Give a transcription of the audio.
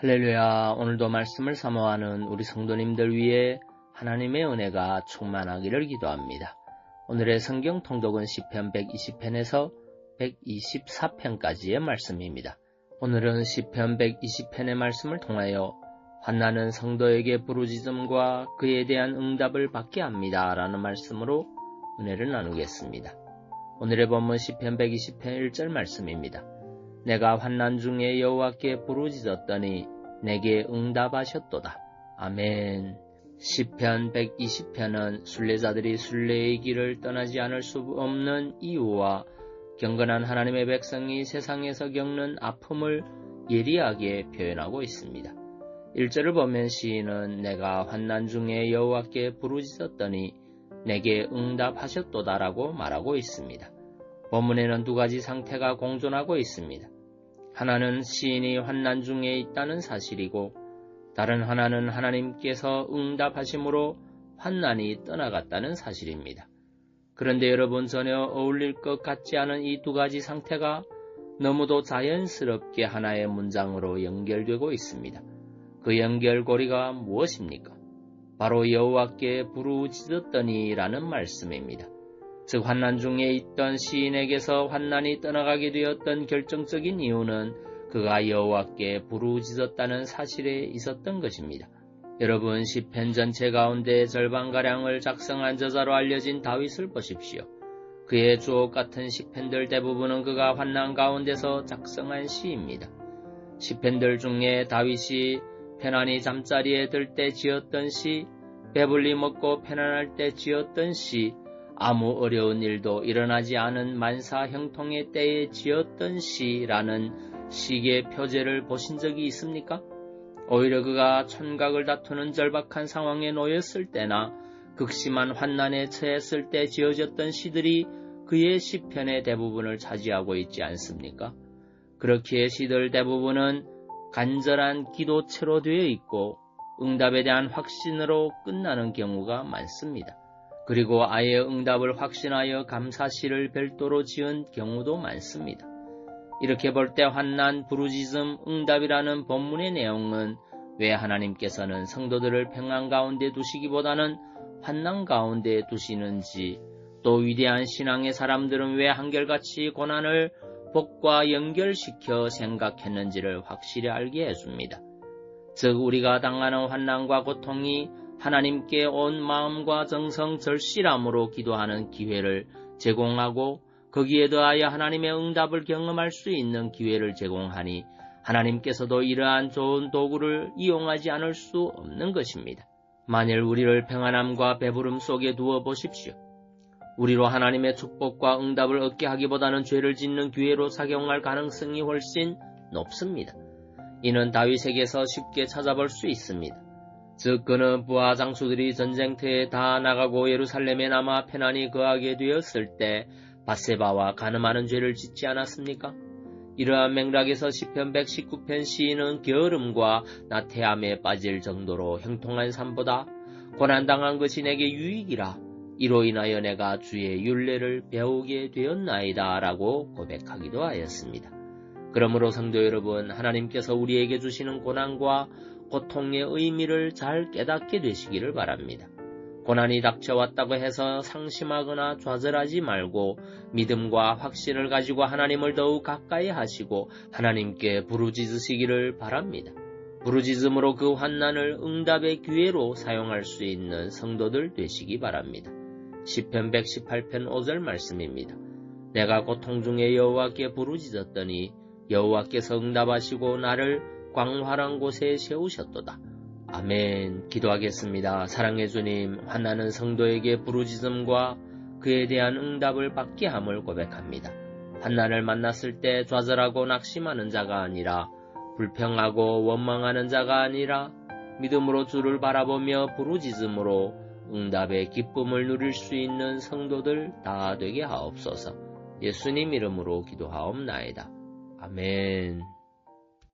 할렐루야. 오늘도 말씀을 사모하는 우리 성도님들 위해 하나님의 은혜가 충만하기를 기도합니다. 오늘의 성경 통독은 시편 120편에서 124편까지의 말씀입니다. 오늘은 시편 120편의 말씀을 통하여 환나는 성도에게 부르짖음과 그에 대한 응답을 받게 합니다. 라는 말씀으로 은혜를 나누겠습니다. 오늘의 본문 시편 120편 1절 말씀입니다. 내가 환난 중에 여호와께 부르짖었더니 내게 응답하셨도다. 아멘. 시편 120편은 순례자들이 순례의 길을 떠나지 않을 수 없는 이유와 경건한 하나님의 백성이 세상에서 겪는 아픔을 예리하게 표현하고 있습니다. 1절을 보면 시인은 내가 환난 중에 여호와께 부르짖었더니 내게 응답하셨도다라고 말하고 있습니다. 본문에는 두 가지 상태가 공존하고 있습니다. 하나는 시인이 환난 중에 있다는 사실이고 다른 하나는 하나님께서 응답하심으로 환난이 떠나갔다는 사실입니다. 그런데 여러분 전혀 어울릴 것 같지 않은 이 두 가지 상태가 너무도 자연스럽게 하나의 문장으로 연결되고 있습니다. 그 연결고리가 무엇입니까? 바로 여호와께 부르짖었더니라는 말씀입니다. 즉 환난 중에 있던 시인에게서 환난이 떠나가게 되었던 결정적인 이유는 그가 여호와께 부르짖었다는 사실에 있었던 것입니다. 여러분 시편 전체 가운데 절반가량을 작성한 저자로 알려진 다윗을 보십시오. 그의 주옥 같은 시편들 대부분은 그가 환난 가운데서 작성한 시입니다. 시편들 중에 다윗이 편안히 잠자리에 들 때 지었던 시, 배불리 먹고 편안할 때 지었던 시, 아무 어려운 일도 일어나지 않은 만사 형통의 때에 지었던 시라는 시의 표제를 보신 적이 있습니까? 오히려 그가 천각을 다투는 절박한 상황에 놓였을 때나 극심한 환난에 처했을 때 지어졌던 시들이 그의 시편의 대부분을 차지하고 있지 않습니까? 그렇기에 시들 대부분은 간절한 기도체로 되어 있고 응답에 대한 확신으로 끝나는 경우가 많습니다. 그리고 아예 응답을 확신하여 감사시를 별도로 지은 경우도 많습니다. 이렇게 볼 때 환난, 부르짖음, 응답이라는 본문의 내용은 왜 하나님께서는 성도들을 평안 가운데 두시기보다는 환난 가운데 두시는지 또 위대한 신앙의 사람들은 왜 한결같이 고난을 복과 연결시켜 생각했는지를 확실히 알게 해줍니다. 즉 우리가 당하는 환난과 고통이 하나님께 온 마음과 정성 절실함으로 기도하는 기회를 제공하고 거기에 더하여 하나님의 응답을 경험할 수 있는 기회를 제공하니 하나님께서도 이러한 좋은 도구를 이용하지 않을 수 없는 것입니다. 만일 우리를 평안함과 배부름 속에 두어 보십시오. 우리로 하나님의 축복과 응답을 얻게 하기보다는 죄를 짓는 기회로 작용할 가능성이 훨씬 높습니다. 이는 다윗에게서 쉽게 찾아볼 수 있습니다. 즉 그는 부하 장수들이 전쟁터에 다 나가고 예루살렘에 남아 편안히 거하게 되었을 때 바세바와 가늠하는 죄를 짓지 않았습니까? 이러한 맥락에서 시편 119편 시인은 게으름과 나태함에 빠질 정도로 형통한 삶보다 고난당한 것이 내게 유익이라 이로 인하여 내가 주의 윤례를 배우게 되었나이다 라고 고백하기도 하였습니다. 그러므로 성도 여러분 하나님께서 우리에게 주시는 고난과 고통의 의미를 잘 깨닫게 되시기를 바랍니다. 고난이 닥쳐왔다고 해서 상심하거나 좌절하지 말고 믿음과 확신을 가지고 하나님을 더욱 가까이 하시고 하나님께 부르짖으시기를 바랍니다. 부르짖음으로 그 환난을 응답의 기회로 사용할 수 있는 성도들 되시기 바랍니다. 10편 118편 5절 말씀입니다. 내가 고통 중에 여호와께 부르짖었더니 여호와께서 응답하시고 나를 광활한 곳에 세우셨도다. 아멘. 기도하겠습니다. 사랑해 주님, 환나는 성도에게 부르짖음과 그에 대한 응답을 받게 함을 고백합니다. 환난을 만났을 때 좌절하고 낙심하는 자가 아니라 불평하고 원망하는 자가 아니라 믿음으로 주를 바라보며 부르짖음으로 응답의 기쁨을 누릴 수 있는 성도들 다 되게 하옵소서. 예수님 이름으로 기도하옵나이다. 아멘.